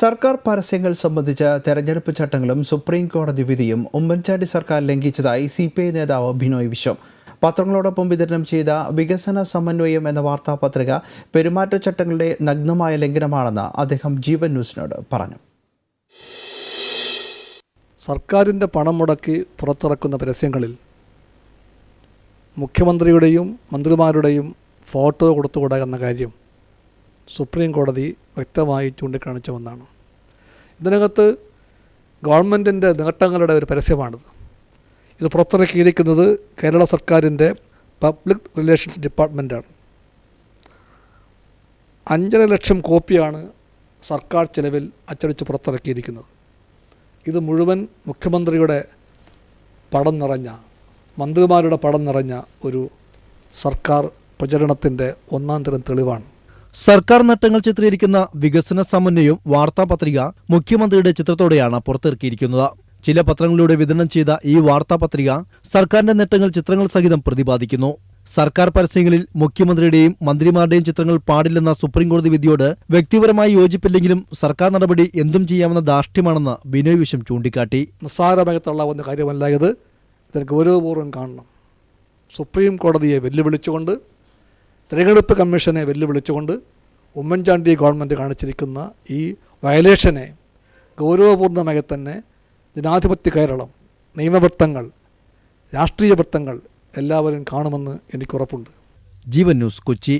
സർക്കാർ പരസ്യങ്ങൾ സംബന്ധിച്ച തെരഞ്ഞെടുപ്പ് ചട്ടങ്ങളും സുപ്രീം കോടതി വിധിയും ഉമ്മൻചാണ്ടി സർക്കാർ ലംഘിച്ചതായി സി പി ഐ നേതാവ് ബിനോയ് വിശ്വം. പത്രങ്ങളോടൊപ്പം വിതരണം ചെയ്ത വികസന സമന്വയം എന്ന വാർത്താപത്രിക പെരുമാറ്റച്ചട്ടങ്ങളുടെ നഗ്നമായ ലംഘനമാണെന്ന് അദ്ദേഹം ജീവൻ ന്യൂസിനോട് പറഞ്ഞു. സർക്കാരിന്റെ പണം മുടക്കി പുറത്തിറക്കുന്ന പരസ്യങ്ങളിൽ മുഖ്യമന്ത്രിയുടെയും മന്ത്രിമാരുടെയും ഫോട്ടോ കൊടുത്തുകൂടാ എന്ന കാര്യം സുപ്രീം കോടതി വ്യക്തമായി ചൂണ്ടിക്കാണിച്ച ഒന്നാണ്. ഇതിനകത്ത് ഗവൺമെന്റിന്റെ നേട്ടങ്ങളുടെ ഒരു പരസ്യമാണിത്. ഇത് പുറത്തിറക്കിയിരിക്കുന്നത് കേരള സർക്കാരിന്റെ പബ്ലിക് റിലേഷൻസ് ഡിപ്പാർട്ട്മെന്റാണ് അഞ്ചര ലക്ഷം കോപ്പിയാണ് സർക്കാർ ചെലവിൽ അച്ചടിച്ച് പുറത്തിറക്കിയിരിക്കുന്നത്. ഇത് മുഴുവൻ മുഖ്യമന്ത്രിയുടെ പടം നിറഞ്ഞ മന്ത്രിമാരുടെ പടം നിറഞ്ഞ ഒരു സർക്കാർ പ്രചരണത്തിന്റെ ഒന്നാം തരം തെളിവാണ്. സർക്കാർ നട്ടങ്ങൾ ചിത്രീകരിക്കുന്ന വികസന സമന്വയം വാർത്താപത്രിക മുഖ്യമന്ത്രിയുടെ ചിത്രത്തോടെയാണ് പുറത്തിറക്കിയിരിക്കുന്നത്. ചില പത്രങ്ങളിലൂടെ വിതരണം ചെയ്ത ഈ വാർത്താപത്രിക സർക്കാരിന്റെ നേട്ടങ്ങൾ ചിത്രങ്ങൾ സഹിതം പ്രതിപാദിക്കുന്നു. സർക്കാർ പരസ്യങ്ങളിൽ മുഖ്യമന്ത്രിയുടെയും മന്ത്രിമാരുടെയും ചിത്രങ്ങൾ പാടില്ലെന്ന സുപ്രീംകോടതി വിധിയോട് വ്യക്തിപരമായി യോജിപ്പില്ലെങ്കിലും സർക്കാർ നടപടി എന്തും ചെയ്യാമെന്ന ധാർഷ്ട്യമാണെന്ന് ബിനോയ് വിശ്വം ചൂണ്ടിക്കാട്ടി. നിസ്സാരമായി തള്ളാവുന്ന കാര്യമല്ല ഇത്. ഇതിന് ഗൗരവപൂർവം കാണണം. സുപ്രീം കോടതിയെ വെല്ലുവിളിച്ചുകൊണ്ട് തിരഞ്ഞെടുപ്പ് കമ്മീഷനെ വെല്ലുവിളിച്ചുകൊണ്ട് ഉമ്മൻചാണ്ടി ഗവൺമെന്റ് കാണിച്ചിരിക്കുന്ന ഈ വയലേഷനെ ഗൗരവപൂർണമായി തന്നെ ജനാധിപത്യ കേരളം നിയമവൃത്തങ്ങൾ രാഷ്ട്രീയ വൃത്തങ്ങൾ എല്ലാവരും കാണുമെന്ന് എനിക്കുറപ്പുണ്ട് ജീവൻ ന്യൂസ് കൊച്ചി.